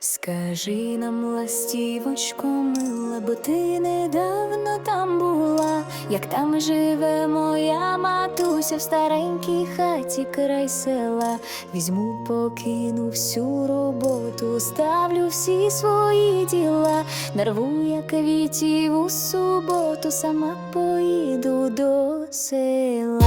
Скажи нам, ластівочко, мила, бо ти недавно там була, як там живе моя матуся в старенькій хаті край села. Візьму, покину всю роботу, ставлю всі свої діла, нарву, як квітів у суботу, сама поїду до села.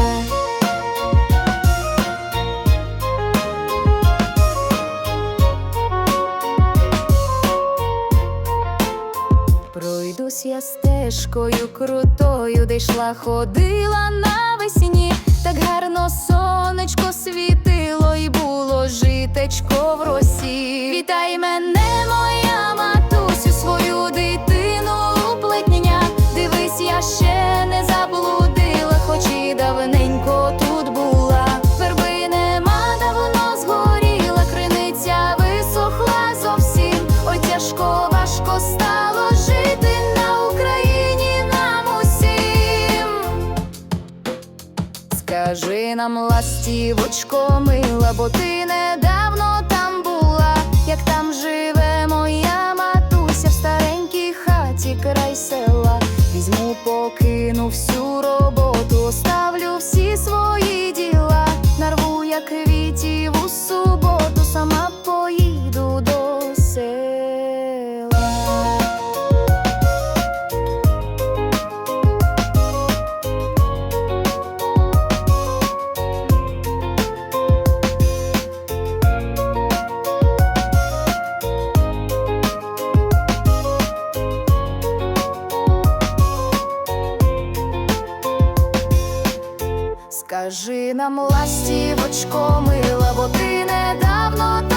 Пройдусь я стежкою крутою, де йшла, ходила навесні, так гарно сонечко світило, і було житечко в росі. Скажи нам, ластівочко, мила, бо ти недавно там була, як там живе моя матуся в старенькій хаті край села. Візьму, покину всю роботу, оставлю Кажи нам ластівочко, мила, бо ти недавно.